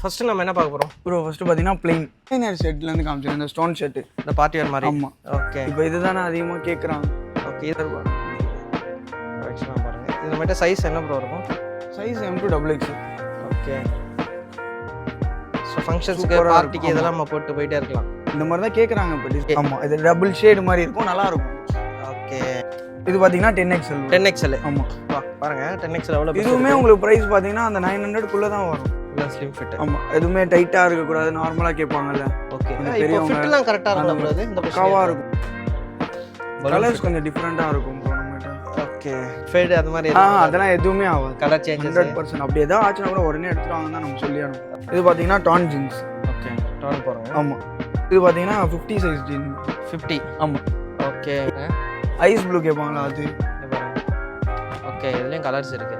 First நம்ம என்ன பார்க்க போறோம்? ப்ரோ ஃபர்ஸ்ட் பார்த்தீங்கன்னா பிளெயின் டிசைனர் ஷர்ட்லேருந்து காமிச்சிருக்கேன் இந்த ஸ்டோன் ஷர்ட்டு இந்த பார்ட்டி வேர் மாதிரி. ஆமாம் ஓகே இப்போ இதுதானே அதிகமாக கேட்குறாங்க ஓகே இது கரெக்ஷனாக பாருங்க. இது நம்மகிட்ட சைஸ் என்ன ப்ரோ இருக்கும்? Size M to double X okay so ஃபங்க்ஷன்ஸ்க்கு பார்ட்டிக்கு. இதெல்லாம் நம்ம போட்டு போயிட்டே இருக்கலாம். இந்த மாதிரி தான் கேட்குறாங்க இப்போ ஆமாம் இது டபுள் ஷேடு மாதிரி இருக்கும். நல்லா இருக்கும். ஓகே இது பார்த்தீங்கன்னா டென் எக்ஸ்எல் டென் எக்ஸ்எல் ஆமாம் வா பாருங்க. டென் எக்ஸ்எல் எவ்வளோ இதுவுமே உங்களுக்கு ப்ரைஸ் பார்த்தீங்கன்னா அந்த நைன் ஹண்ட்ரட்குள்ளே தான் வரும். ஸ்லிம் ஃபிட் ஆமாம் எதுவுமே டைட்டாக இருக்கக்கூடாது நார்மலாக கேட்பாங்கல்ல. ஓகே இப்போ ஃபிட்லாம் கரெக்டாக இருக்கும் நம்மளது இந்த பக்காவாக இருக்கும். கலர்ஸ் கொஞ்சம் டிஃப்ரெண்ட்டாக இருக்கும் ஓகே ஃபேடு அது மாதிரி ஆ அதெல்லாம் எதுவுமே ஆகாது. கலர் சேஞ்சஸ் ஹண்ட்ரட் பர்சன்ட் அப்படி எதாவது ஆச்சுன்னா கூட உடனே எடுத்துட்டு வாங்க தான் நம்ம சொல்லி அனுப்புவோம் இது பார்த்தீங்கன்னா டான் ஜீன்ஸ் ஓகே டர்ன் போகிறோங்க ஆமாம் இது பார்த்தீங்கன்னா ஃபிஃப்டி சைஸ் ஜீன் ஃபிஃப்டி ஆமாம் ஓகே ஐஸ் ப்ளூ கேட்பாங்களா அது. ஓகே இதுலேயும் கலர்ஸ் இருக்கு.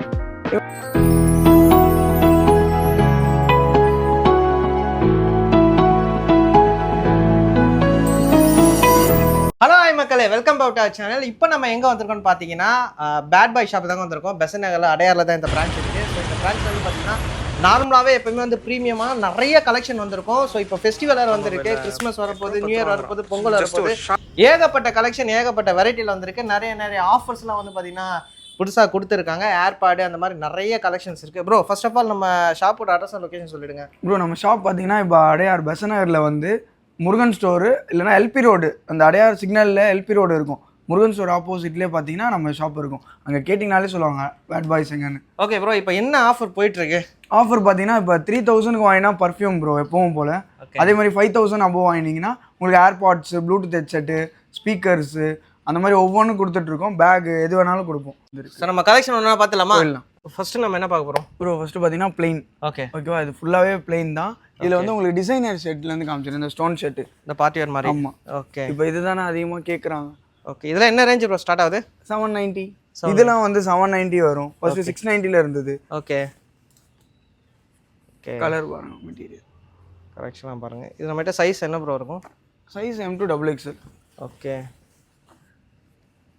ஹலோ ஹாய் மக்களே. வெல்கம் பேக் டு சேனல் இப்போ நம்ம எங்கே வந்திருக்கோம்னு பார்த்தீங்கன்னா பேட் பாய் ஷாப் தாங்க வந்திருக்கோம். பெசன் நகரில் அடையாரில் தான் இந்த பிரான்ச் இருக்குது ஸோ இந்த பிரான்ச் வந்து பார்த்தீங்கன்னா நார்மலாகவே எப்பவுமே வந்து ப்ரீமியமாக நிறைய கலெக்ஷன் வந்திருக்கும். ஸோ இப்போ ஃபெஸ்டிவல் வேறு வந்திருக்கு. கிறிஸ்மஸ் வரப்போகுது நியூ இயர் வரப்போகுது பொங்கல் வரப்போகுது. ஏகப்பட்ட கலெக்ஷன் ஏகப்பட்ட வெரைட்டியில் வந்திருக்கு. நிறைய நிறைய ஆஃபர்ஸ்லாம் வந்து பார்த்தீங்கன்னா புதுசாக கொடுத்துருக்காங்க. ஏர்பாடு அந்த மாதிரி நிறைய கலெக்ஷன்ஸ் இருக்குது ப்ரோ ஃபர்ஸ்ட் ஆஃப் ஆல் நம்ம ஷாப்போட அட்ரஸ் அண்ட் லொகேஷன் சொல்லிடுங்க. ப்ரோ நம்ம ஷாப் பார்த்தீங்கன்னா இப்போ அடையார் பெசநகரில் வந்து முருகன் ஸ்டோரு இல்லைன்னா எல்பி ரோடு அந்த அடையார் சிக்னலில் எல்பி ரோடு இருக்கும். முருகன் ஸ்டோர் ஆப்போசிட்லேயே பார்த்தீங்கன்னா நம்ம ஷாப் இருக்கும். அங்கே கேட்டிங்கனாலே சொல்லுவாங்க பேட் பாய்ஸ் எங்கன்னு. ஓகே ப்ரோ இப்போ என்ன ஆஃபர் போயிட்டுருக்கு? ஆஃபர் பார்த்தீங்கன்னா இப்போ த்ரீ தௌசண்ட்க்கு வாங்கினா பர்ஃப்யூம் ப்ரோ எப்பவும் போல். அதே மாதிரி ஃபைவ் தௌசண்ட் அபோவ் வாங்கினீங்கன்னா உங்களுக்கு ஏர்பாட்ஸு ப்ளூடூத் ஹெட்செட்டு ஸ்பீக்கர்ஸு அந்த மாதிரி ஒவ்வொன்றும் கொடுத்துட்ருக்கோம் பேக் எது வேணாலும் கொடுப்போம். ஸோ நம்ம கலெக்ஷன் ஒன்றா பார்த்துலாமா போயிடலாம். ஃபர்ஸ்ட் நம்ம என்ன பார்க்க போகிறோம் ப்ரோ ஃபஸ்ட்டு பார்த்தீங்கன்னா பிளெயின் ஓகே ஓகேவா இது ஃபுல்லாகவே பிளெயின் தான். இதில் வந்து உங்களுக்கு டிசைனர் ஷர்ட்லேருந்து காமிச்சிருக்கேன். இந்த ஸ்டோன் ஷர்ட்டு இந்த பார்ட்டி வேர் மாதிரி. ஆமாம் ஓகே இப்போ இதுதானே அதிகமாக கேட்குறாங்க ஓகே இதெல்லாம் என்ன ரேஞ்ச் ப்ரோ ஸ்டார்ட் ஆகுது? செவன் நைன்ட்டி இதெல்லாம் வந்து செவன் நைன்ட்டி வரும். ஃபர்ஸ்ட் சிக்ஸ் நைன்ட்டியில் இருந்தது. ஓகே ஓகே கலர் பாருங்க மெட்டீரியல் கரெக்ஷனாக பாருங்கள் இது நம்மகிட்ட சைஸ் என்ன ப்ரோ இருக்கும்? Size M to double XL okay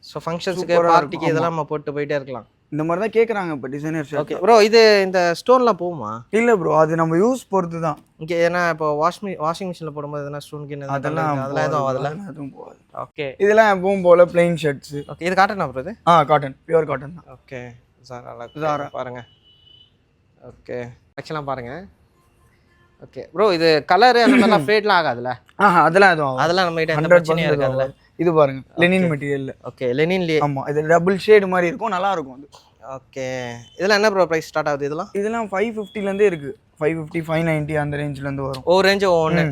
so ஃபங்க்ஷன்ஸுக்கு பார்ட்டிக்கு இதெல்லாம் நம்ம போட்டு போயிட்டே இருக்கலாம். இந்த மாதிரி தான் கேட்குறாங்க இப்போ டிசைனர் ஷர்ட் ஓகே ப்ரோ இது இந்த ஸ்டோன்லாம் போகுமா? இல்லை ப்ரோ அது நம்ம யூஸ் பொறுத்து தான் இங்கே ஏன்னா இப்போ வாஷ் மிஷின் வாஷிங் மிஷினில் போடும்போது எதனா ஸ்டோன் அதெல்லாம் அதெல்லாம் எதுவும் அதெல்லாம் எதுவும் போகாது. ஓகே இதெல்லாம் எப்பவும் போல பிளெயின் ஷர்ட்ஸு ஓகே இது காட்டனா ப்ரோ இது? ஆ காட்டன் பியூர் காட்டன் தான். ஓகே சார் நல்லா Zara. பாருங்க. ஓகே ஆக்சுவலாக பாருங்க. ஓகே ப்ரோ இது கலரு அந்த மாதிரிலாம் ஃபேட்லாம் ஆகாதுல்ல? ஆ அதெல்லாம் எதுவும் அதெல்லாம் நம்ம கிட்ட எந்த பிரச்சனையும் இருக்காதுல்ல? இது பாருங்க லெனின் மெட்டீரியல் ஓகே லெனின்லயே ஆமாம் இது டபுள் ஷேடு மாதிரி இருக்கும் நல்லா இருக்கும் அது. ஓகே இதெல்லாம் என்ன ப்ரோ ப்ரைஸ் ஸ்டார்ட் ஆகுது இதெல்லாம்? இதெல்லாம் ஃபைவ் ஃபிஃப்டிலேருந்தே இருக்குது ஃபைவ் ஃபிஃப்டி ஃபைவ் நைன்ட்டி அந்த ரேஞ்சிலேருந்து வரும். ஒவ்வொரு ரேஞ்சு ஒவ்வொன்று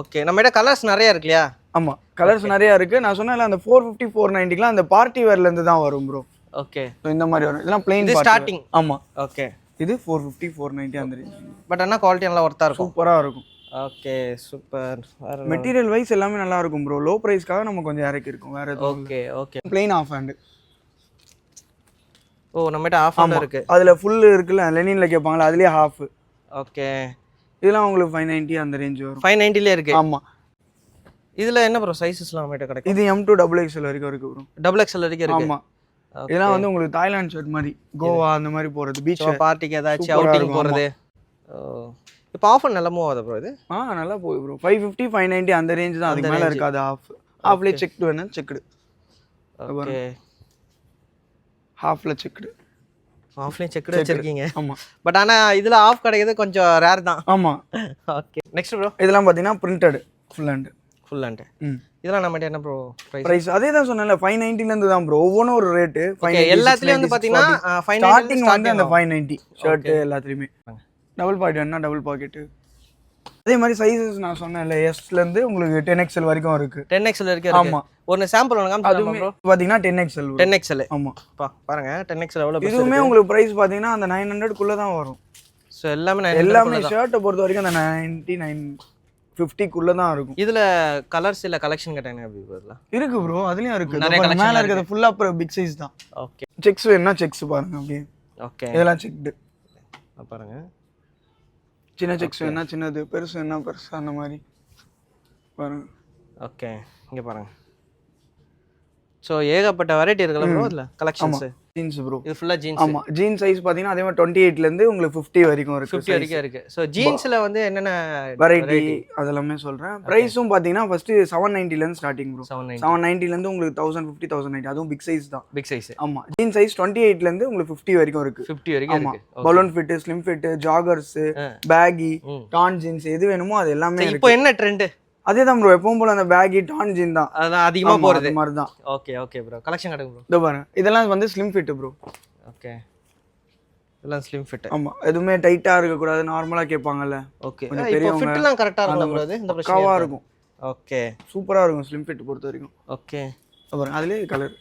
ஓகே நம்ம கிட்ட கலர்ஸ் நிறைய இருக்கு இல்லையா? ஆமாம் கலர்ஸ் நிறையா இருக்குது நான் சொன்னேன்ல அந்த ஃபோர் ஃபிஃப்டி ஃபோர் நைன்ட்டிலாம் அந்த பார்ட்டி வேர்லேருந்து தான் வரும் ப்ரோ ஓகே ஸோ இந்த மாதிரி வரும். இதெல்லாம் பிளெயின் ஸ்டார்டிங் ஆமாம் ஓகே இது ஃபோர் ஃபிஃப்டி ஃபோர் நைன்ட்டி அந்த ரேஞ்ச் பட் ஆனால் குவாலிட்டி நல்லா ஒர்த்தாக இருக்கும். சூப்பராக இருக்கும். Okay super. மெட்டீரியல் வைஸ் எல்லாமே நல்லா இருக்கும் ப்ரோ லோ ப்ரைஸ்க்காக நம்ம கொஞ்சம் இறக்கி இருக்கும். வேற எதுவும் okay okay. Plain off hand ஓ நம்மகிட்ட ஆஃப் ஆன் இருக்கு. அதில் ஃபுல் இருக்குல்ல லெனினில் கேட்பாங்களா அதுலேயே ஹாஃப் ஓகே. இதெல்லாம் உங்களுக்கு ஃபைவ் நைன்ட்டி அந்த ரேஞ்ச் வரும். ஃபைவ் நைன்ட்டிலே இருக்கு. ஆமாம் இதுல என்ன ப்ரோ சைஸஸ்லாம் நம்மகிட்ட கிடைக்கும்? இது எம் டூ டபுள் எக்ஸ்எல் வரைக்கும் இருக்கு ப்ரோ டபுள் எக்ஸ்எல் வரைக்கும் இருக்கு. ஆமாம் இதெல்லாம் வந்து உங்களுக்கு தாய்லாந்து ஷர்ட் மாதிரி கோவா அந்த மாதிரி போகிறது பீச் பார்ட்டிக்கு ஏதாச்சும் அவுட்டிங் இருக்கும், போகிறது இப்போ ஆஃபர் நல்ல மூவ் ஆகுது ப்ரோ இது? ஆ நல்லா போகுது bro five fifty five ninety அந்த ரேஞ்ச் தான். அதுக்கு மேலே இருக்காது. ஆஃப் ஹாஃப்லேயே செக்டு வேணும் செக்குடு ஓகே ஹாஃபில் செக்குடு ஆஃப்லைன் செக் வச்சிருக்கீங்க. ஆமாம் பட் ஆனா இதுல ஆஃப் கிடைக்கிறது கொஞ்சம் ரேர் தான். ஆமாம் ஓகே நெக்ஸ்ட் ப்ரோ இதெல்லாம் பார்த்தீங்கன்னா printed full hand full and ம். இதெல்லாம் நம்மகிட்ட என்ன ப்ரோ ப்ரைஸ் அதே தான் சொன்னேன்ல ஃபைவ் நைன்ட்டிலேருந்து தான் ப்ரோ ஒவ்வொன்றும் ஒரு ரேட்டு ஓகே எல்லாத்துலயும் வந்து பாத்தீங்கன்னா ஃபைவ் ஸ்டார்டிங் வந்து அந்த ஃபைவ் நைன்ட்டி ஷர்ட்டு எல்லாத்துலேயுமே. டபுள் பாக்கெட் வேணா டபுள் பாக்கெட்டு அதே மாதிரி சைஸஸ் நான் சொன்னேன்ல எஸ்லேருந்து உங்களுக்கு டென் எக்ஸ்எல் வரைக்கும் இருக்கு. டென் எக்ஸ்எல் இருக்கு. ஆமா. ஒரு சாம்பிள் ஒன்று காமிச்சு பார்த்தீங்கன்னா டென் எக்ஸ்எல் டென் எக்ஸ்எல் ஆமாம் பா பாருங்க டென் எக்ஸ்எல் எவ்வளோ இதுவுமே உங்களுக்கு ப்ரைஸ் பார்த்தீங்கன்னா அந்த நைன் ஹண்ட்ரட்குள்ளே தான் வரும். ஸோ எல்லாமே எல்லாமே ஷர்ட்டை பொறுத்த வரைக்கும் அந்த நைன்ட்டி நைன் ஃபிஃப்டிக்குள்ளே தான் இருக்கும். இதுல கலர்ஸ் இல்ல கலெக்ஷன் கேட்டாங்க எப்படி பதிலா இருக்கு ப்ரோ அதுலயும் இருக்கு. நிறைய மேல இருக்கிறது ஃபுல்லா அப்புறம் பிக் சைஸ் தான். ஓகே செக்ஸ் வேணும்னா செக்ஸ் பாருங்க அப்படியே. ஓகே இதெல்லாம் செக்டு பாருங்க. சின்ன செக்ஸ் வேணா சின்னது பெருசு வேணா பெருசு அந்த மாதிரி. பாருங்க. ஓகே இங்க பாருங்க. ஸோ ஏகப்பட்ட வெரைட்டி இருக்குல்ல ப்ரோ இதுல கலெக்ஷன்ஸ் ஜீன்ஸ் ப்ரோ இது ஃபுல்லா ஜீன்ஸ் ஆமா. ஜீன்ஸ் சைஸ் பாத்தீங்கன்னா அதே மாதிரி டுவெண்ட்டி எயிட்ல இருந்து உங்களுக்கு ஃபிஃப்டி வரைக்கும் இருக்கு 50 வரைக்கும் இருக்கு. ஸோ ஜீன்ஸ்ல வந்து என்னென்ன வெரைட்டி அதெல்லாமே சொல்றேன். பிரைஸும் பாத்தீங்கன்னா ஃபர்ஸ்ட் செவன் நைன்டில இருந்து ஸ்டார்டிங் ப்ரோ செவன் செவன் நைன்டில இருந்து உங்களுக்கு தௌசண்ட் ஃபிஃப்டி தௌசண்ட் நைன்டி அதுவும் பிக் சைஸ் தான். பிக் சைஸ் ஆமா. ஜீன்ஸ் சைஸ் டுவெண்ட்டி எயிட்ல இருந்து உங்களுக்கு ஃபிஃப்டி வரைக்கும் இருக்கு. ஃபிஃப்டி வரைக்கும் ஆமா. இருக்கு. Balloon fit slim fit joggers. Baggy. Don jeans எது வேணுமோ அது எல்லாமே இப்போ என்ன ட்ரெண்ட் அதே தான் ப்ரோ எப்பவும் போல அந்த பேகி டான் ஜீன் தான். அதான் அதிகமா ஆமா, போறது. அது மாதிரி தான் ஓகே ஓகே ப்ரோ கலெக்ஷன் கிடைக்கும் ப்ரோ இதோ பாருங்க. இதெல்லாம் வந்து ஸ்லிம் ஃபிட் ப்ரோ ஓகே இதெல்லாம் ஸ்லிம் ஃபிட் ஆமா எதுவுமே டைட்டா இருக்க கூடாது நார்மலா கேட்பாங்கல்ல. ஓகே பெரியவங்க, ஃபிட்லாம் கரெக்டா அந்த இருக்கும் இந்த பிரச்சனை இருக்கும். ஓகே சூப்பரா இருக்கும் ஸ்லிம் ஃபிட் பொறுத்த வரைக்கும். ஓகே பாருங்க அதுலயே கலர்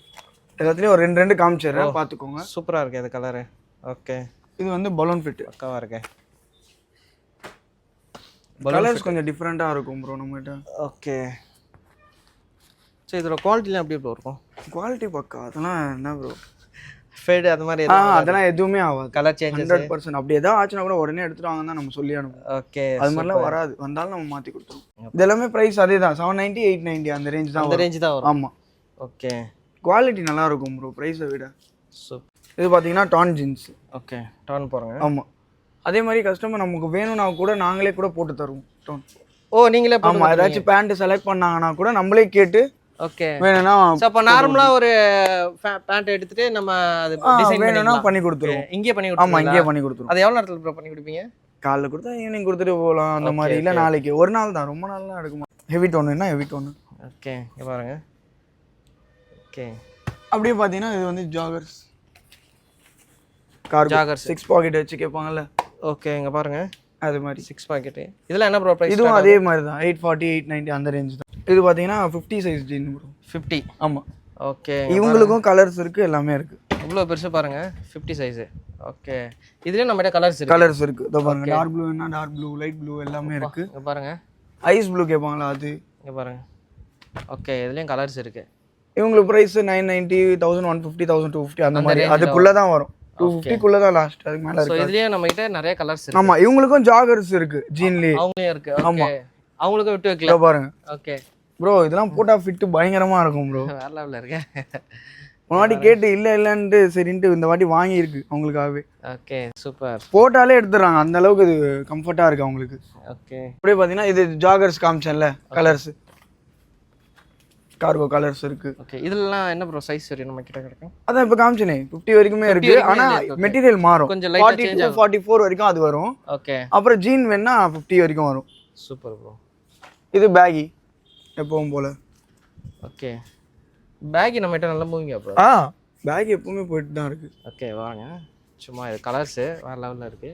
எல்லாத்துலயும் ஒரு ரெண்டு ரெண்டு காமிச்சிடுறேன் பாத்துக்கோங்க. சூப்பரா இருக்கு அது கலரு ஓகே இது வந்து பலூன் ஃபிட் பக்காவா இருக்கு. கலர்ஸ் கொஞ்சம் டிஃப்ரெண்டா இருக்கும் ப்ரோ நம்மகிட்ட. ஓகே சரி இதோட குவாலிட்டிலாம் எப்படி ப்ரோ இருக்கும்? குவாலிட்டி பக்கா? அதெல்லாம் என்ன ப்ரோ ஃபேடு அது மாதிரி ஆ அதெல்லாம் எதுவுமே ஆகாது கலர் சேஞ்சஸ் ஹண்ட்ரட் பர்சன்ட் அப்படி ஏதாவது ஆச்சுன்னா கூட உடனே எடுத்துட்டு வாங்க தான் நம்ம சொல்லி அனுப்புவோம். ஓகே அது மாதிரிலாம் வராது. வந்தாலும் நம்ம மாத்தி கொடுத்துருவோம். இது எல்லாமே பிரைஸ் அதே தான் செவன் நைன்டி எயிட் நைன்டி அந்த ரேஞ்ச் தான் அந்த. ரேஞ்ச் தான் வரும். ஆமா. ஓகே குவாலிட்டி நல்லா இருக்கும் ப்ரோ ப்ரைஸை விட. சூப் இது பார்த்தீங்கன்னா டான் ஜீன்ஸ் ஓகே டர்ன் போகிறேங்க ஆமா. அதே மாதிரி கஸ்டமர் நமக்கு வேணும்னா கூட நாங்களே கூட போட்டு தருவோம். டோன் ஓ நீங்களே ஆமா ஏதாச்சும் பேண்ட் செலக்ட் பண்ணாங்கன்னா கூட நம்மளே கேட்டு ஓகே வேணும்னா ஸோ அப்போ நார்மலாக ஒரு பேண்ட் எடுத்துட்டு நம்ம அது டிசைன் வேணும்னா பண்ணி கொடுத்துருவோம். இங்கேயே பண்ணி ஆமா கொடுத்துருவீங்களா? இங்கேயே பண்ணி கொடுத்துருவோம். அது எவ்வளோ நேரத்தில் பண்ணி கொடுப்பீங்க? காலைல கொடுத்தா ஈவினிங் கொடுத்துட்டு போகலாம். அந்த மாதிரி இல்ல. நாளைக்கு. ஒரு நாள் தான். ரொம்ப நாள்லாம் எடுக்குமா ஹெவி டோனுன்னா ஹெவி டோனு ஓகே இங்கே பாருங்க. ஓகே அப்படியே பார்த்தீங்கன்னா இது வந்து joggers car Joggers. Six pocket வச்சு கேட்பாங்கல்ல. ஓகே இங்கே பாருங்க. அது மாதிரி. சிக்ஸ் பாக்கெட்டு இதெல்லாம் என்ன ப்ரோ ப்ரைஸ் இதுவும் அதே மாதிரி தான். எயிட் ஃபார்ட்டி எயிட் நைன்ட்டி அந்த ரேஞ்ச் தான். இது பார்த்தீங்கன்னா fifty size jean bro fifty ஆமா. ஓகே இவங்களுக்கும் கலர்ஸ் இருக்கு எல்லாமே இருக்கு. இவ்வளோ பெருசு பாருங்க. ஃபிஃப்டி சைஸு ஓகே இதுலேயும் நம்மகிட்ட கலர்ஸ் கலர்ஸ் இருக்கு. இதோ பாருங்க டார்க் ப்ளூ என்ன டார்க் ப்ளூ லைட் ப்ளூ எல்லாமே இருக்கு. இங்கே பாருங்க. ஐஸ் ப்ளூ கேட்பாங்களா அது? இங்கே பாருங்க. ஓகே இதுலேயும் கலர்ஸ் இருக்கு. இவங்களுக்கு price nine ninety thousand one fifty thousand two fifty அந்த மாதிரி. அதுக்குள்ள தான் வரும். டூ ஃபிஃப்டிக்குள்ள தான் லாஸ்ட் அதுக்கு மேல இருக்கு இதுலேயும் நம்மகிட்ட நிறைய கலர்ஸ் இருக்கு. ஆமா இவங்களுக்கும் ஜாகர்ஸ் இருக்கு ஜீன்லயே அவங்களையும் இருக்கு. ஓகே அவங்களுக்கும் விட்டு இதோ வைக்கலாம் பாருங்க. ஓகே ப்ரோ இதெல்லாம் போட்டா ஃபிட் பயங்கரமா இருக்கும் ப்ரோ வேற லெவலில் இருக்கு ஒரு வாட்டி கேட்டு இல்ல இல்லன்ட்டு சரின்ட்டு இந்த வாட்டி வாங்கி இருக்கு அவங்களுக்காகவே. ஓகே சூப்பர் போட்டாலே எடுத்துறாங்க அந்த அளவுக்கு இது கம்ஃபர்ட்டா இருக்கு அவங்களுக்கு. ஓகே அப்படியே பாத்தீங்கன்னா இது ஜாகர்ஸ் காமிச்சேன்ல கலர்ஸ் கார்கோ கலர்ஸ் இருக்கு. ஓகே இதெல்லாம் என்ன ப்ரோ சைஸ் வரையும் நம்ம கிட்ட கிடைக்கும் அதான் இப்ப காமிச்சனே 50 வரைக்குமே இருக்கு. ஆனா. மெட்டீரியல் மாறும். கொஞ்சம் ஃபார்ட்டி டூ ஃபார்ட்டி ஃபோர் வரைக்கும் அது வரும். ஓகே அப்புறம் ஜீன் வேணா 50 வரைக்கும் வரும். சூப்பர் ப்ரோ இது பேகி எப்பவும் போல. ஓகே பேக் நம்ம கிட்ட நல்லா மூவிங்க ப்ரோ ஆ பேக் எப்பவுமே போயிட்டு தான் இருக்கு. ஓகே வாங்க. சும்மா இது கலர்ஸு வேற லெவலில் இருக்கு.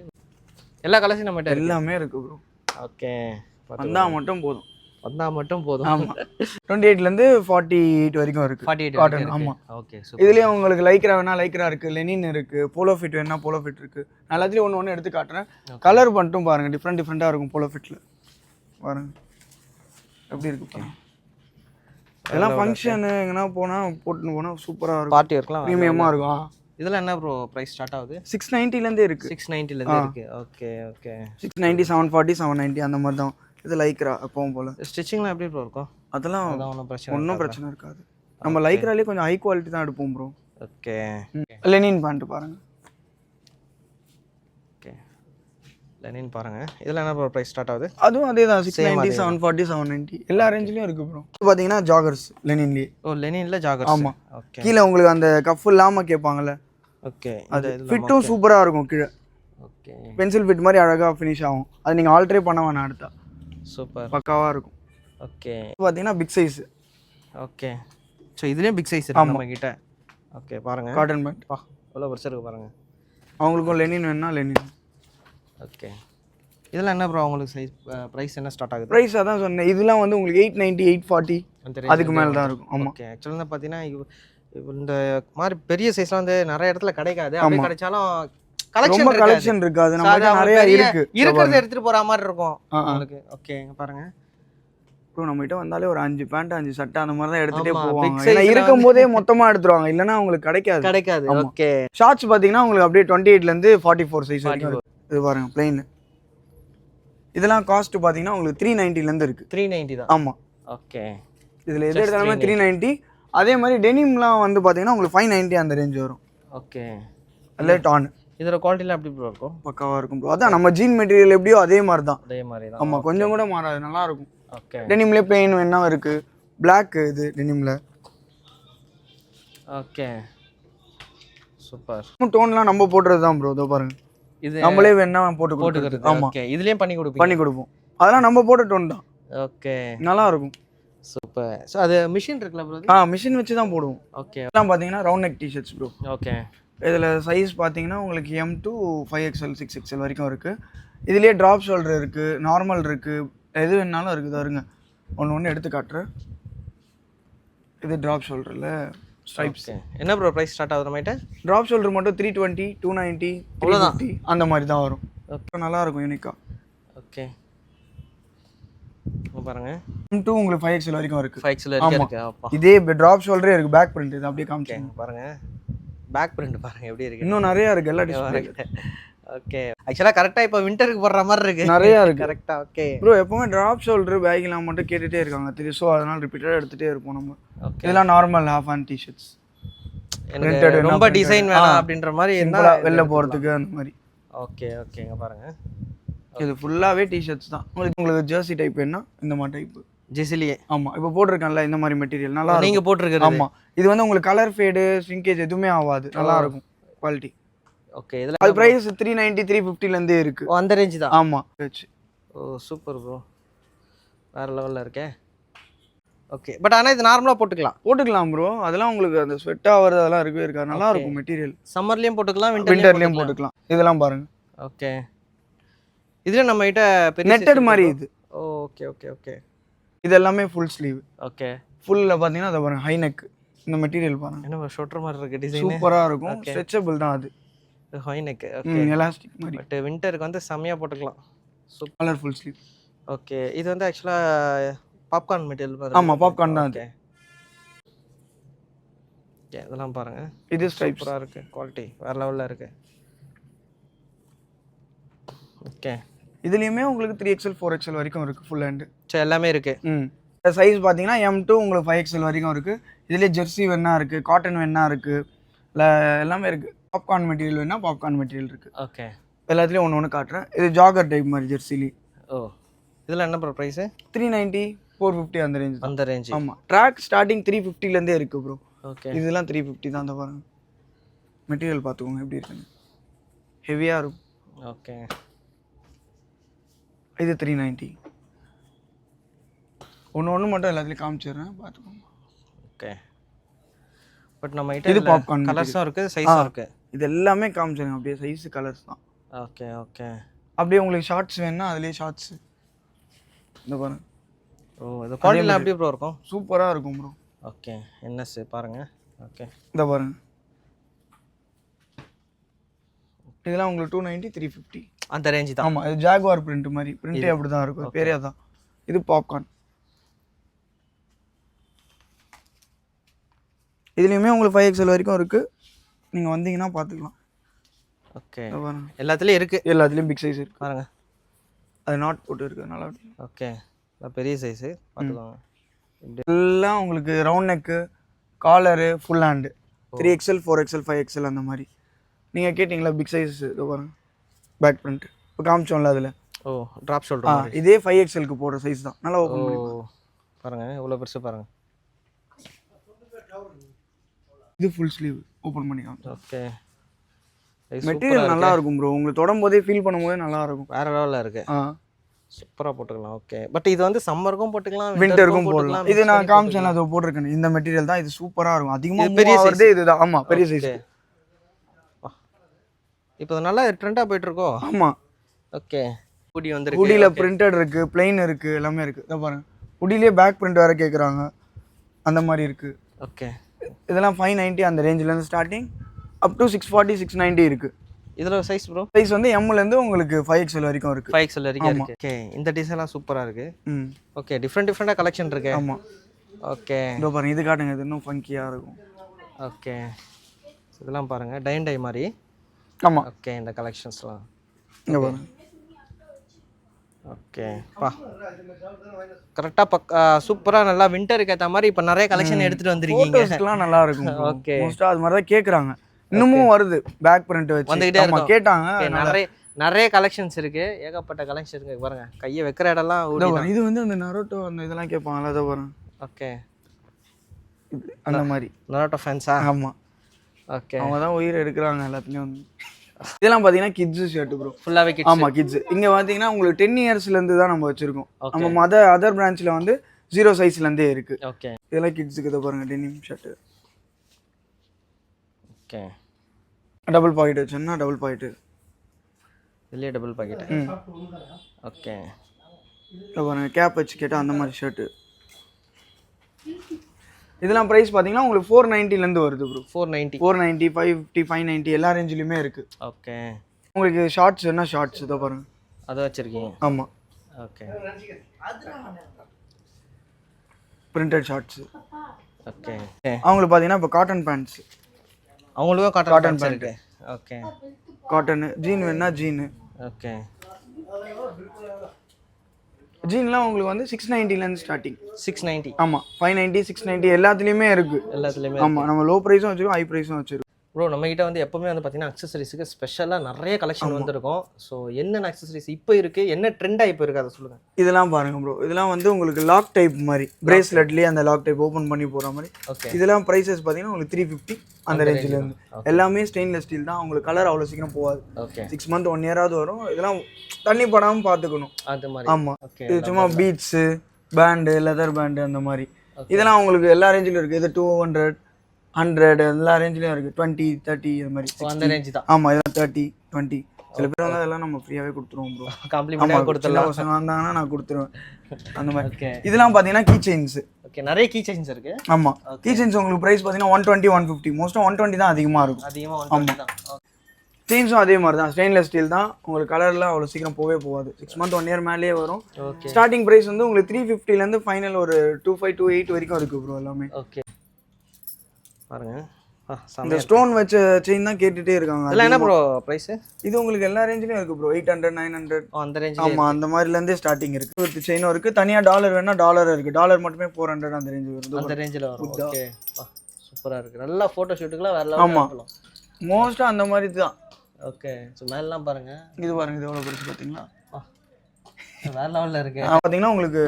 எல்லா கலர்ஸும் நம்ம எல்லாமே இருக்கு ப்ரோ ஓகே வந்தா மட்டும் போதும். வந்தா மட்டும் போதும். டுவெண்ட்டி எயிட்ல இருந்து ஃபார்ட்டி எயிட் வரைக்கும் இருக்கு. ஃபார்ட்டி எயிட் Cotton, ஆமா. ஓகே இதுலயும் உங்களுக்கு லைக்ரா வேணா லைக்ரா இருக்கு. லெனின் இருக்கு போலோ ஃபிட் வேணா போலோ ஃபிட் இருக்கு. நான் எல்லாத்துலயும் ஒன்று ஒன்று எடுத்து காட்டுறேன். கலர் மட்டும் பாருங்க டிஃப்ரெண்ட் டிஃப்ரெண்டா இருக்கும் போலோ ஃபிட்ல பாருங்க. எப்படி இருக்கு. இதெல்லாம் ஃபங்க்ஷன் எங்கன்னா போனா போட்டுன்னு போனா சூப்பரா இருக்கும். பார்ட்டி இருக்கலாம் ப்ரீமியமா இருக்கும். இதெல்லாம் என்ன ப்ரோ ப்ரைஸ் ஸ்டார்ட் ஆகுது? சிக்ஸ் நைன்ட்டிலேருந்தே இருக்கு. சிக்ஸ் நைன்ட்டிலேருந்து இருக்கு. Okay okay six ninety seven forty seven ninety அந்த மாதிரி தான் இது லைக்ரா எப்பவும் போல. ஸ்டிச்சிங்லாம் எப்படி ப்ரோ இருக்கும்? அதெல்லாம் ஒன்றும் பிரச்சனை ஒன்றும் பிரச்சனை இருக்காது. நம்ம லைக்ராலே கொஞ்சம் ஹை குவாலிட்டி தான் எடுப்போம் ப்ரோ ஓகே லெனின் பேண்ட் பாருங்க. ஓகே லெனின் பாருங்க. இதெல்லாம் என்ன ப்ரோ ப்ரைஸ் ஸ்டார்ட் ஆகுது? அதுவும் அதே தான் six ninety seven forty seven ninety எல்லா ரேஞ்சிலையும் இருக்கு ப்ரோ பார்த்தீங்கன்னா ஜாகர்ஸ் லெனின்லேயே ஓ லெனின்ல ஜாகர் ஆமா. ஓகே கீழே உங்களுக்கு அந்த கஃப் இல்லாமல் கேட்பாங்கல்ல. ஓகே அது ஃபிட்டும் சூப்பராக இருக்கும் கீழே. ஓகே பென்சில் ஃபிட் மாதிரி அழகாக ஃபினிஷ் ஆகும். அது நீங்கள் ஆல்ட்ரே பண்ண வேணாம் அடுத்தா. சூப்பர். பக்காவாக இருக்கும். ஓகே. பார்த்தீங்கன்னா பிக் சைஸ் ஓகே. ஸோ இதுலேயும் பிக் சைஸ் இருக்கு நம்ம கிட்ட ஓகே பாருங்க. காட்டன் பேண்ட் பா எவ்வளோ பெருசாக இருக்கு பாருங்க. அவங்களுக்கும் லெனின் வேணும்னா லெனின் ஓகே. இதெல்லாம் என்ன ப்ரோ உங்களுக்கு சைஸ் ப்ரைஸ் என்ன ஸ்டார்ட் ஆகுது? ப்ரைஸ் அதான் சொன்னேன். இதெல்லாம் வந்து உங்களுக்கு எயிட் நைன்ட்டி எயிட் ஃபார்ட்டி அதுக்கு மேலே தான் இருக்கும். ஆமாம் ஓகே. ஆக்சுவலாக வந்து பார்த்தீங்கன்னா இந்த மாதிரி பெரிய சைஸ்லாம் வந்து நிறைய இடத்துல கிடைக்காது. அப்படியே கிடைச்சாலும் கலெக்ஷன் கலெக்ஷன் இருக்காது. நம்ம நிறைய இருக்கு. இருக்கிறத எடுத்துட்டு போற மாதிரி இருக்கும். உங்களுக்கு. ஓகே பாருங்க. ப்ரோ நம்ம கிட்ட வந்தாலே ஒரு அஞ்சு பேண்ட் அஞ்சு சட்டை அந்த மாதிரி தான் எடுத்துட்டே போவாங்க. ஏன்னா இருக்கும் போதே மொத்தமா எடுத்துருவாங்க. இல்லைன்னா உங்களுக்கு கிடைக்காது. கிடைக்காது. ஓகே ஷார்ட்ஸ் பாத்தீங்கன்னா உங்களுக்கு அப்படியே டுவெண்ட்டி எயிட்ல இருந்து ஃபார்ட்டி ஃபோர் சைஸ் வரைக்கும். இது பாருங்க பிளைன் இதெல்லாம் காஸ்ட் பாத்தீங்கன்னா உங்களுக்கு த்ரீ இருந்து இருக்கு. த்ரீ நைன்டி தான். ஆமா. ஓகே இதுல எது எடுத்தாலுமே த்ரீ நைன்ட்டி அதே மாதிரி டெனிம்லாம் வந்து பாத்தீங்கன்னா உங்களுக்கு ஃபைவ் நைன்ட்டி அந்த ரேஞ்ச் வரும். ஓகே அதிலே டான் இதோட குவாலிட்டிலாம் எப்படி ப்ரோ இருக்கும்? பக்காவாக இருக்கும் ப்ரோ அதான் நம்ம ஜீன் மெட்டீரியல் எப்படியோ அதே மாதிரி தான் அதே மாதிரி தான் ஆமாம் கொஞ்சம் கூட மாறாது நல்லா இருக்கும் ஓகே டெனிம்லேயே பிளெயின் வேணா இருக்கு? Black இது டெனிமில் ஓகே சூப்பர் டோன்லாம் நம்ம போடுறது தான் ப்ரோ இதோ பாருங்க. இது நம்மளே வேணா போட்டு போட்டுக்கிறது ஆமாம் ஓகே இதுலயும் பண்ணி கொடுப்பீங்க? பண்ணி கொடுப்போம். அதெல்லாம் நம்ம போட்ட டோன் தான். ஓகே நல்லா இருக்கும் சூப்பர் ஸோ அது மிஷின் இருக்குல்ல ப்ரோ ஆ மிஷின் வச்சு தான் போடுவோம். ஓகே இதெல்லாம் பார்த்தீங்கன்னா round neck T-shirts bro okay இதில் சைஸ் பார்த்தீங்கன்னா உங்களுக்கு M to five XL six XL வரைக்கும் இருக்குது இதுலேயே ட்ராப் ஷோல்டர் இருக்குது நார்மல் இருக்குது எது வேணாலும் இருக்குது வருங்க ஒன்று ஒன்று எடுத்து காட்டுறேன். இது ட்ராப் ஷோல்டரில் ஸ்ட்ரைப்ஸ் என்ன ப்ரோ ப்ரைஸ் ஸ்டார்ட் ஆகுற மாதிரி ட்ராப் ஷோல்டர் மட்டும் த்ரீ டுவெண்ட்டி டூ நைன்ட்டி அவ்வளவுதான். அந்த மாதிரி தான் வரும். நல்லா இருக்கும் யூனிக்காக ஓகே பாருங்க. எம் டூ உங்களுக்கு ஃபைவ் எக்ஸ்எல் வரைக்கும் இருக்குது ஃபைவ் எக்ஸல் வரைக்கும் இருக்கு. அப்பா. இதே ட்ராப் ஷோல்டரே இருக்குது பேக் பிரிண்ட் இது அப்படியே காமிச்சேன் பாருங்க. பேக் பிரிண்ட் பாருங்க எப்படி இருக்கு? இன்னும் நிறையா இருக்குது எல்லா டிஸ்பிளே ஓகே ஆக்சுவலாக கரெக்டாக இப்போ விண்டருக்கு போடுற மாதிரி இருக்கு. நிறையா இருக்கு. கரெக்டா ஓகே ப்ரோ எப்பவுமே ட்ராப் ஷோல்டர் பேக்லாம் மட்டும் கேட்டுகிட்டே இருக்காங்க தெரியும் ஸோ அதனால் ரிப்பீட்டடாக எடுத்துகிட்டே இருப்போம் நம்ம. ஓகே இதெல்லாம் நார்மல் ஹாஃப் ஹேண்ட் டிஷர்ட்ஸ் எனக்கு ரொம்ப. டிசைன். வேணாம் அப்படின்ற மாதிரி என்ன வெளில போகிறதுக்கு அந்த மாதிரி. ஓகே ஓகேங்க பாருங்க. இது ஃபுல்லாகவே டிஷர்ட்ஸ் தான். உங்களுக்கு உங்களுக்கு ஜெர்சி டைப் வேணா இந்த மாதிரி டைப் ஜெசிலியே ஆமாம் இப்போ போட்டிருக்கேன்ல இந்த மாதிரி மெட்டீரியல் நல்லா நீங்க இருக்கும். போட்டிருக்கிறது. ஆமாம் இது வந்து உங்களுக்கு கலர் ஃபேடு ஸ்விங்கேஜ் எதுவுமே ஆகாது. நல்லா இருக்கும் குவாலிட்டி ஓகே இதுல அது ப்ரைஸ் த்ரீ நைன்ட்டி த்ரீ ஃபிஃப்டிலேருந்தே இருக்குது அந்த ரேஞ்ச் தான்? ஆமாம் வச்சு. ஓ சூப்பர் ப்ரோ வேற லெவல்ல இருக்கே. ஓகே பட் ஆனா இது நார்மலா போட்டுக்கலாம். போட்டுக்கலாம் ப்ரோ அதெல்லாம் உங்களுக்கு அந்த ஸ்வெட் ஆகிறது அதெல்லாம் இருக்கவே இருக்காது. நல்லா. இருக்கும் மெட்டீரியல் சம்மர்லயும் போட்டுக்கலாம் விண்டர்லேயும் போட்டுக்கலாம். இதெல்லாம் பாருங்க. ஓகே இதுல நம்ம கிட்ட பெரிய நெட்டட் மாதிரி இது. ஓகே ஓகே ஓகே இது எல்லாமே ஃபுல் ஸ்லீவ் ஓகே ஃபுல்லில் பார்த்தீங்கன்னா அதை பாருங்க ஹை நெக் இந்த மெட்டீரியல் பாருங்க. என்ன ஷொட்டர் மாதிரி இருக்கு டிசைன் சூப்பராக இருக்கும். ஸ்ட்ரெச்சபிள் தான் அது. ஹொய்னெக் ஓகே எலாஸ்டிக் மாதிரி. பட் விண்டருக்கு வந்து செம்மையா போட்டுக்கலாம். சூப்பர் கலர்ஃபுல் ஸ்லீவ் ஓகே இது வந்து ஆக்சுவலா பாப்கார்ன் மெட்டீரியல் ஆமா, popcorn தான் அது. இதெல்லாம் பாருங்க. இது ஸ்ட்ரைப்ஸ் சூப்பரா இருக்கு. குவாலிட்டி வேற லெவல்ல இருக்கு. ஓகே இதுலேயுமே உங்களுக்கு த்ரீ எக்ஸ்எல் ஃபோர் எக்ஸ்எல் வரைக்கும் இருக்குது ஃபுல் ஹேண்டு சரி எல்லாமே இருக்கு. ம். சைஸ் பார்த்தீங்கன்னா எம் டூ உங்களுக்கு ஃபைவ் எக்ஸ்எல் வரைக்கும் இருக்குது இதுலேயே ஜெர்சி வேணா இருக்குது காட்டன் வேணா இருக்குது இல்லை எல்லாமே இருக்குது பாப்கார்ன் மெட்டீரியல் வேணா பாப்கார்ன் மெட்டீரியல் இருக்குது ஓகே எல்லாத்துலேயும் ஒன்று ஒன்று காட்டுறேன். இது ஜாகர் டைப் மாதிரி ஜெர்சிலி ஓ இதில் என்ன bro price three ninety four fifty அந்த ரேஞ்ச் அந்த ரேஞ்சு ஆமாம் ட்ராக் ஸ்டார்டிங் த்ரீ ஃபிஃப்டிலேருந்தே இருக்குது ப்ரோ ஓகே இதெல்லாம் த்ரீ ஃபிஃப்டி தான் அந்த பாருங்க. மெட்டீரியல் பார்த்துக்கோங்க எப்படி இருக்குன்னு. ஹெவியாக இருக்கும். ஓகே இது த்ரீ நைன்ட்டி ஒன்று ஒன்று மட்டும் எல்லாத்துலேயும் காமிச்சிடுறேன். பார்த்துக்கோங்க ஓகே. பட் நம்ம இது popcorn கலர்ஸும் இருக்கு சைஸும் இருக்கு. இது எல்லாமே காமிச்சிருங்க அப்படியே சைஸ் கலர்ஸ் தான். Okay okay. அப்படியே உங்களுக்கு ஷார்ட்ஸ் வேணும்னா அதுலேயே ஷார்ட்ஸ் இந்த பாருங்க. ஓ இது குவாலிட்டிலாம் எப்படி ப்ரோ இருக்கும்? சூப்பராக இருக்கும் ப்ரோ ஓகே என்எஸ் பாருங்க. ஓகே. இந்த பாருங்க. இதெல்லாம் உங்களுக்கு டூ நைன்ட்டி த்ரீ ஃபிஃப்டி அந்த ரேஞ்சு தான். ஆமாம் இது ஜாகுவார் பிரிண்ட் மாதிரி. பிரிண்டே அப்படி தான் இருக்கும். பேரே தான் இது பாப்கார்ன் இதுலேயுமே உங்களுக்கு ஃபைவ் எக்ஸ்எல் வரைக்கும் இருக்குது நீங்கள் வந்தீங்கன்னா பார்த்துக்கலாம் ஓகே எல்லாத்துலேயும் இருக்கு. எல்லாத்துலேயும் பிக் சைஸ் இருக்குது பாருங்க. அது நாட் போட்டு இருக்குது நல்லா. ஓகே பெரிய சைஸு பார்த்துக்கோங்க எல்லாம் உங்களுக்கு round neck collar full hand three XL four XL five XL அந்த மாதிரி. நீங்கள் கேட்டிங்களா பிக் சைஸ் இதோ பாருங்க. பேக் பிரிண்ட் இப்போ காமிச்சோம்ல அதில். ஓ ட்ராப் ஷோல்டர் இதே ஃபைவ் எக்ஸ்எல்க்கு போடுற சைஸ் தான். நல்லா ஓப்பன் பண்ணி பாருங்க எவ்வளோ பெருசு பாருங்க. இது ஃபுல் ஸ்லீவ் ஓப்பன் பண்ணி காமிச்சோம் ஓகே மெட்டீரியல் நல்லா இருக்கும் ப்ரோ உங்களுக்கு தொடும் போதே ஃபீல் பண்ணும்போதே நல்லா இருக்கும் வேற லெவலில் இருக்கு. ஆ. சூப்பராக போட்டுக்கலாம் ஓகே பட் இது வந்து சம்மருக்கும் போட்டுக்கலாம் விண்டருக்கும் போடலாம். இது நான் காமிச்சேன் அது போட்டிருக்கேன். இந்த மெட்டீரியல் தான். இது சூப்பராக இருக்கும். அதிகமாக பெரிய வருது இதுதான். ஆமாம் பெரிய சைஸ் இப்போ நல்லா ட்ரெண்டாக போயிட்டு இருக்கோ ஆமாம் ஓகே குடி வந்துருக்கு. குடியில் பிரிண்டட் இருக்குது பிளெயின் இருக்குது எல்லாமே இருக்குது இதை பாருங்க. குடியிலே பேக் பிரிண்ட் வேறு கேட்குறாங்க அந்த மாதிரி இருக்குது ஓகே இதெல்லாம் ஃபைவ் நைன்ட்டி அந்த ரேஞ்சிலேருந்து starting up to six forty six ninety இருக்குது இதில் சைஸ் ப்ரோ சைஸ் வந்து எம்லேருந்து உங்களுக்கு ஃபைவ் எக்ஸ்எல் வரைக்கும் இருக்குது ஃபைவ் எக்ஸல் வரைக்கும் இருக்கு. ஓகே இந்த டிசைன்லாம் சூப்பராக இருக்கு. ம். ஓகே டிஃப்ரெண்ட் டிஃப்ரெண்டாக கலெக்ஷன் இருக்கு. ஆமாம் ஓகே இதோ பாருங்க இது காட்டுங்க. இது இன்னும் ஃபங்கியாக இருக்கும். ஓகே இதெல்லாம் பாருங்க. டைன் டை மாதிரி. ஆமாம் ஓகே இந்த கலெக்ஷன்ஸ்லாம் இங்கே பாருங்க. ஓகே பா. கரெக்டாக பக்கா சூப்பராக நல்லா விண்டருக்கு ஏற்ற மாதிரி இப்போ நிறைய கலெக்ஷன் எடுத்துகிட்டு வந்திருக்கீங்க. நல்லா இருக்கும் Okay. மோஸ்ட்டாக அது மாதிரி தான் கேட்குறாங்க இன்னமும் வருது. பேக் பிரிண்ட் வச்சு. வந்துகிட்டே ஆமா இருக்கும். கேட்டாங்க. நிறைய நிறைய கலெக்ஷன்ஸ் இருக்கு. ஏகப்பட்ட கலெக்ஷன் இருக்கு. பாருங்க. கையை வைக்கிற இடம்லாம் இதோ வந்து அந்த நரோட்டோ அந்த இதெல்லாம் கேட்பாங்கல்ல அதை பாருங்க. ஓகே அந்த மாதிரி. நரோட்டோ ஃபேன்ஸா ஆமா. ஓகே அவங்க தான் உயிர் எடுக்கிறாங்க எல்லாத்துலயும் வந்து. இதெல்லாம் பாத்தீங்கன்னா கிட்ஸ் ஷர்ட் ப்ரோ ஃபுல்லாவே கிட்ஸ் ஆமா கிட்ஸ் இங்க பாத்தீங்கன்னா உங்களுக்கு டென் இயர்ஸ்ல இருந்து தான் நம்ம வச்சிருக்கோம். நம்ம மத அதர் பிரான்ச்ல வந்து ஜீரோ சைஸ்ல இருந்தே இருக்கு. ஓகே இதெல்லாம் கிட்ஸுக்கு இதை பாருங்க denim shirt okay double pocket வச்சோம்னா டபுள் பாக்கெட் இதுலயே டபுள் பாக்கெட் ம். ஓகே இதை பாருங்க கேப் வச்சு கேட்டால் அந்த மாதிரி ஷர்ட்டு இதெல்லாம் ப்ரைஸ் பார்த்தீங்கன்னா உங்களுக்கு ஃபோர் நைன்ட்டிலேருந்து வருது bro four ninety four ninety five fifty five ninety எல்லா ரேஞ்சிலையுமே இருக்குது ஓகே உங்களுக்கு ஷார்ட்ஸ் என்ன ஷார்ட்ஸ் இதை பாருங்க. அதை வச்சிருக்கீங்க? ஆமாம் ஓகே பிரிண்டட் ஷார்ட்ஸு ஓகே அவங்களுக்கு பார்த்தீங்கன்னா இப்போ காட்டன் பேண்ட்ஸ் அவங்களுக்கும் காட்டன் பேண்ட்ஸ் இருக்கு. ஓகே காட்டனு ஜீன் வேணா ஜீனு ஓகே ஜீன்லாம் உங்களுக்கு வந்து சிக்ஸ் நைன்ட்டிலேருந்து ஸ்டார்டிங் சிக்ஸ் நைன்ட்டி ஆமாம் ஃபைவ் நைன்ட்டி சிக்ஸ் நைன்ட்டி எல்லாத்துலேயுமே இருக்குது எல்லாத்துலேயுமே ஆமாம் நம்ம லோ ப்ரைஸும் வச்சிருக்கோம் ஹை ப்ரைஸும் வச்சிருக்கோம். ப்ரோ நம்ம கிட்ட வந்து எப்பவுமே வந்து பார்த்தீங்கன்னா அக்சசரிஸுக்கு ஸ்பெஷலாக நிறைய கலெக்ஷன் வந்திருக்கும். ஸோ என்னென்ன அக்சசரிஸ் இப்போ இருக்கு? என்ன ட்ரெண்டாக இப்போ இருக்கு? அதை சொல்லுங்க. இதெல்லாம் பாருங்க ப்ரோ இதெல்லாம் வந்து உங்களுக்கு லாக் டைப் மாதிரி பிரேஸ்லெட்லேயே அந்த லாக் டைப் ஓப்பன் பண்ணி போகிற மாதிரி. ஓகே இதெல்லாம் ப்ரைஸஸ் பார்த்தீங்கன்னா உங்களுக்கு த்ரீ ஃபிஃப்டி அந்த ரேஞ்சில் இருந்து. எல்லாமே ஸ்டெயின்லெஸ் ஸ்டீல் தான். உங்களுக்கு கலர் அவ்வளோ சீக்கிரம் போகாது. ஓகே சிக்ஸ் மந்த் ஒன் இயராவது வரும். இதெல்லாம் தண்ணி படாமல் பார்த்துக்கணும் அது மாதிரி. ஆமாம் இது சும்மா பீட்ஸு பேண்டு லெதர் பேண்டு அந்த மாதிரி. இதெல்லாம் உங்களுக்கு எல்லா ரேஞ்சிலும் இருக்குது இது டூ ஹண்ட்ரட் ஹண்ட்ரட் எல்லா ரேஞ்சிலையும் இருக்குது டுவெண்ட்டி தேர்ட்டி இந்த மாதிரி. அந்த ரேஞ்ச் தான். ஆமாம் இதெல்லாம் தேர்ட்டி டுவெண்ட்டி சில பேர் வந்து அதெல்லாம் நம்ம ஃப்ரீயாகவே கொடுத்துருவோம் ப்ரோ ஆமாம் கொடுத்துடலாம். பசங்க வந்தாங்கன்னா நான் கொடுத்துருவேன். அந்த மாதிரி. இதெல்லாம் பார்த்தீங்கன்னா கீ செயின்ஸு ஓகே நிறைய கீ செயின்ஸ் இருக்கு. ஆமாம் கீ செயின்ஸ் உங்களுக்கு ப்ரைஸ் பார்த்தீங்கன்னா ஒன் டுவெண்ட்டி ஒன் ஃபிஃப்டி மோஸ்ட்டாக ஒன் டுவெண்ட்டி தான் அதிகமாக இருக்கும். அதிகமாக தான். செயின்ஸும் அதே மாதிரி தான். ஸ்டெயின்லெஸ் ஸ்டீல் தான். உங்களுக்கு கலரில் அவ்வளோ சீக்கிரம் போகவே போகாது. சிக்ஸ் மந்த் ஒன் இயர் மேலேயே வரும். ஸ்டார்டிங் ப்ரைஸ் வந்து உங்களுக்கு த்ரீ ஃபிஃப்டிலேருந்து ஃபைனல் ஒரு டூ ஃபைவ் டூ எயிட் வரைக்கும் இருக்குது ப்ரோ எல்லாமே. ஓகே பாருங்க. இந்த ஸ்டோன் வச்ச செயின் தான் கேட்டுகிட்டே இருக்காங்க. இதெல்லாம் என்ன ப்ரோ ப்ரைஸ் இது உங்களுக்கு எல்லா ரேஞ்சிலையும் இருக்குது bro eight hundred nine hundred அந்த ரேஞ்ச் ஆமாம் அந்த மாதிரிலேருந்தே ஸ்டார்டிங் இருக்குது ஒரு செயினும் இருக்குது தனியாக டாலர் வேணால் டாலர் இருக்குது டாலர் மட்டுமே ஃபோர் ஹண்ட்ரட் அந்த ரேஞ்ச் வருது. அந்த ரேஞ்சில் வரும். ஓகே சூப்பராக இருக்கு. நல்லா ஃபோட்டோ ஷூட்டுக்குலாம் வேற ஆமா. மோஸ்ட்டாக அந்த மாதிரி தான் ஓகே ஸோ மேலாம் பாருங்க. இது பாருங்க இது எவ்வளோ பெருசு பார்த்தீங்களா வேற லெவலில் இருக்கு. பார்த்தீங்கன்னா உங்களுக்கு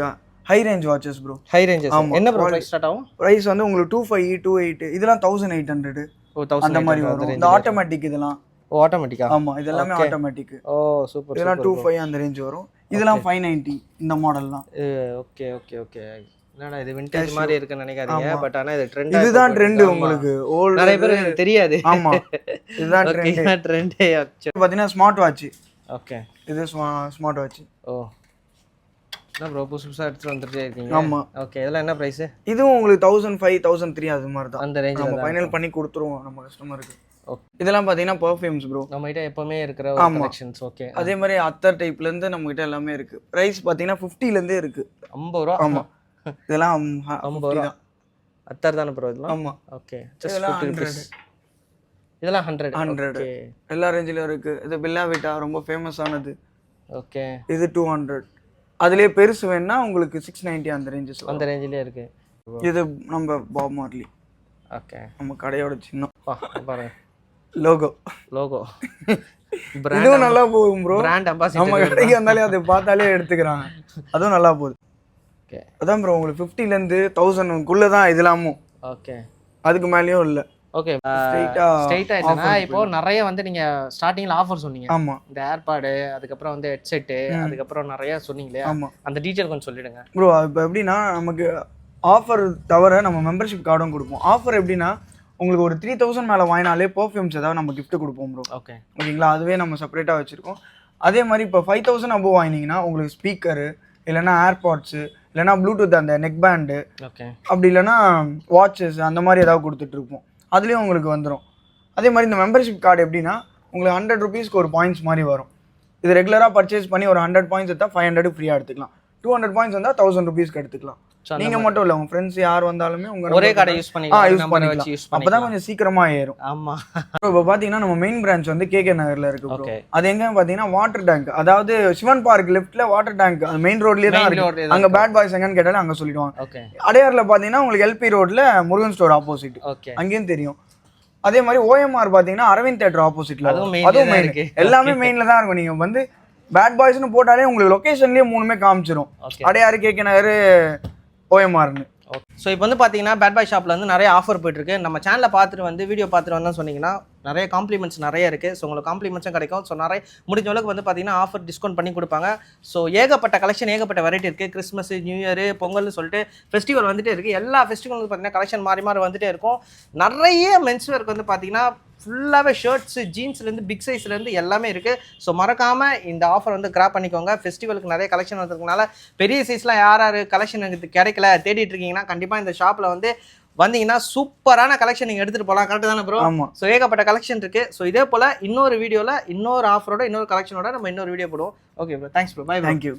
high range watches bro high ranges ஆமா. என்ன ப்ரோ ப்ரைஸ் ஸ்டார்ட் ஆகும்? ப்ரைஸ் வந்து உங்களுக்கு டூ ஃபைவ் டூ எயிட் இதெல்லாம் தௌசண்ட் எயிட் ஹண்ட்ரட் ஓ அந்த தௌசண்ட் மாதிரி வரும். இந்த ஆட்டோமேட்டிக் இதெல்லாம். ஓ ஆட்டோமேட்டிக்கா ஆமா இது எல்லாமே ஆட்டோமேட்டிக் ஓ சூப்பர் இதெல்லாம் டூ ஃபைவ் அந்த ரேஞ்ச் வரும். இதெல்லாம் ஃபைவ் நைன்ட்டி இந்த மாடல்லாம் ஓகே ஓகே ஓகே என்னடா இது விண்டேஜ் மாதிரி இருக்குன்னு நினைக்காதீங்க பட் ஆனா இது ட்ரெண்ட் இதுதான் ட்ரெண்ட் உங்களுக்கு. ஓல்டு நிறைய பேருக்கு தெரியாது. ஆமா. இதுதான் ட்ரெண்ட் ட்ரெண்டே பார்த்தீங்கன்னா ஸ்மார்ட் வாட்ச் ஓகே இது ஸ்மார்ட் வாட்ச் ஓ. ப்ரோ புதுசு புதுசாக எடுத்துட்டு வந்துட்டே இருக்கீங்க? ஆமா. ஓகே இதெல்லாம் என்ன ப்ரைஸ் இதுவும் உங்களுக்கு தௌசண்ட் ஃபைவ் தௌசண்ட் த்ரீ அது மாதிரி தான். அந்த ரேஞ்சில் நம்ம ஃபைனல் பண்ணி கொடுத்துருவோம் நம்ம கஸ்டமருக்கு. இதெல்லாம் பார்த்தீங்கன்னா பர்ஃப்யூம்ஸ் ப்ரோ நம்ம கிட்ட எப்பவுமே இருக்கிற கலெக்ஷன்ஸ் ஓகே அதே மாதிரி அத்தர் டைப்ல இருந்து நம்ம கிட்ட எல்லாமே இருக்கு. பிரைஸ் பாத்தீங்கன்னா 50 ல இருந்தே இருக்கு. ஐம்பது ரூபா? ஆமா. இதெல்லாம் ஐம்பது ரூபா. அத்தர் தானே ப்ரோ இதெல்லாம்? ஆமா. ஓகே இதெல்லாம் ஹண்ட்ரட் இதெல்லாம் ஹண்ட்ரட் ஹண்ட்ரட் எல்லா ரேஞ்சிலும் இருக்கு. இது பில்லா விட்டா ரொம்ப ஃபேமஸ் ஆனது. ஓகே இது டூ ஹண்ட்ரட் அதுலயே பெருசு வேணா உங்களுக்கு சிக்ஸ் நைன்டி அந்த ரேஞ்சஸ் அந்த ரேஞ்சிலே இருக்கு. இது நம்ம பாப் மார்லி ஓகே. நம்ம கடையோட சின்னம். பாருங்க. லோகோ லோகோ இதுவும் நல்லா போகும் ப்ரோ பிராண்ட் நம்ம அம்பாசிடர் கடைக்கு வந்தாலே அதை பார்த்தாலே எடுத்துக்கிறாங்க. அதுவும் நல்லா போகுது. ஓகே. அதான் ப்ரோ உங்களுக்கு 50 ல இருந்து தௌசண்ட்குள்ள தான் இதெல்லாமும். ஓகே. அதுக்கு மேலேயும் இல்லை. ஓகே ஸ்ட்ரைட்டா ஸ்ட்ரைட்டா என்னன்னா இப்போ நிறைய வந்து நீங்க ஸ்டார்டிங்ல ஆஃபர் சொன்னீங்க. ஆமா. இந்த ஏர்பாடு அதுக்கப்புறம் வந்து ஹெட்செட்டு அதுக்கப்புறம் நிறைய சொன்னீங்களே ஆமா. அந்த டீட்டெயில் கொஞ்சம் சொல்லிடுங்க. ப்ரோ இப்போ எப்படின்னா நமக்கு ஆஃபர் தவிர நம்ம மெம்பர்ஷிப் கார்டும் கொடுப்போம். ஆஃபர் எப்படின்னா உங்களுக்கு ஒரு த்ரீ தௌசண்ட் மேலே வாங்கினாலே பர்ஃப்யூம்ஸ் ஏதாவது நம்ம gift கொடுப்போம் ப்ரோ ஓகே ஓகேங்களா? அதுவே நம்ம செப்பரேட்டாக வச்சுருக்கோம். அதே மாதிரி இப்போ ஃபைவ் தௌசண்ட் அபோவ் வாங்கினீங்கன்னா உங்களுக்கு ஸ்பீக்கரு இல்லைன்னா ஏர்பாட்ஸு இல்லைன்னா ப்ளூடூத் அந்த நெக் பேண்டு ஓகே அப்படி இல்லைன்னா வாட்சஸ் அந்த மாதிரி ஏதாவது கொடுத்துட்ருப்போம் அதுலேயும் உங்களுக்கு வந்துடும் அதே மாதிரி இந்த மெம்பர்ஷிப் கார்டு எப்படின்னா உங்களுக்கு ஹண்ட்ரட் ருபீஸ்க்கு ஒரு பாயிண்ட்ஸ் மாதிரி வரும். இது ரெகுலராக பர்ச்சேஸ் பண்ணி ஒரு ஹண்ட்ரட் பாயிண்ட்ஸ் எடுத்தால் ஃபைவ் ஹண்ட்ரட் ஃப்ரீயாக எடுத்துக்கலாம். டூ ஹண்ட்ரட் பாயிண்ட்ஸ் வந்தால் தௌசண்ட் ருபீஸ்க்கு எடுத்துக்கலாம். So, நீங்கள் மட்டும் இல்லை உங்கள் ஃப்ரெண்ட்ஸ் யார் வந்தாலுமே உங்கள் ஒரே கார்டை யூஸ் பண்ணிக்கலாம் யூஸ் நம்பரை பண்ணிக்கலாம். வச்சு யூஸ் அப்போ தான் பண்ணிக்கலாம் கொஞ்சம் சீக்கிரமாக ஏறும் ஆமா. இப்போ பார்த்தீங்கன்னா நம்ம மெயின் பிரான்ச் வந்து கேகே நகர்ல இருக்கு ப்ரோ. அது எங்க பார்த்தீங்கன்னா வாட்டர் டேங்க் அதாவது சிவன் பார்க் லெஃப்ட்ல வாட்டர் டேங்க் மெயின் ரோட்லயே தான் இருக்கு. அங்க பேட் பாய்ஸ் எங்கன்னு கேட்டாலும் அங்க சொல்லிடுவாங்க. அடையார்ல பார்த்தீங்கன்னா உங்களுக்கு எல்பி ரோட்ல முருகன் ஸ்டோர் ஆப்போசிட் அங்கேயும் தெரியும். அதே மாதிரி ஓஎம்ஆர் பாத்தீங்கன்னா அரவிந்த் தேட்டர் ஆப்போசிட்ல அதுவும் மெயின் இருக்கு. எல்லாமே மெயின்ல தான் இருக்கும். நீங்க வந்து பேட் பாய்ஸ்னு போட்டாலே உங்களுக்கு லொகேஷன்லயே மூணுமே காமிச்சிரும். அடையாறு கேகே நகர் ஓஎம்ஆர்னு. ஸோ இப்போ வந்து பார்த்தீங்கன்னா பேட் பாய் ஷாப்பில் வந்து நிறைய ஆஃபர் போயிட்டுருக்கு நம்ம சேனலை பார்த்துட்டு வந்து வீடியோ பார்த்துட்டு வந்தோம்னு சொன்னீங்கன்னா நிறைய காம்ப்ளிமெண்ட்ஸ் நிறைய இருக்குது ஸோ உங்களுக்கு காம்ப்ளிமெண்ட்ஸும் கிடைக்கும். ஸோ நிறைய முடிஞ்ச அளவுக்கு வந்து பார்த்தீங்கன்னா ஆஃபர் டிஸ்கவுண்ட் பண்ணி கொடுப்பாங்க. ஸோ ஏகப்பட்ட கலெக்ஷன் ஏகப்பட்ட வெரைட்டி இருக்குது கிறிஸ்மஸ் நியூ இயர் பொங்கல்னு சொல்லிட்டு ஃபெஸ்டிவல் வந்துட்டு இருக்குது எல்லா ஃபெஸ்டிவலும் பார்த்தீங்கன்னா கலெக்ஷன் மாறி மாறி வந்துட்டே இருக்கும். நிறைய மென்ஸ் ஒர்க் வந்து பார்த்தீங்கன்னா ஃபுல்லாகவே ஷர்ட்ஸு ஜீன்ஸ்லேருந்து பிக் சைஸ்லேருந்து எல்லாமே இருக்குது ஸோ மறக்காமல் இந்த ஆஃபர் வந்து கிராப் பண்ணிக்கோங்க. ஃபெஸ்டிவலுக்கு நிறைய கலெக்ஷன் வந்ததுக்குனால பெரிய சைஸ்லாம் யார் யார் கலெக்ஷன் எனக்கு கிடைக்கல தேடிட்டு இருக்கீங்கன்னா கண்டிப்பாக இந்த ஷாப்பில் வந்து வந்தீங்கன்னா சூப்பரான கலெக்ஷன் நீங்கள் எடுத்துகிட்டு போகலாம் கரெக்டு தானே ப்ரோ ஆமா. ஸோ ஏகப்பட்ட கலெக்ஷன் இருக்குது ஸோ இதே போல் இன்னொரு வீடியோவில் இன்னொரு ஆஃபரோட இன்னொரு கலெக்ஷனோட நம்ம இன்னொரு வீடியோ போடுவோம். Okay bro thanks bro bye thank you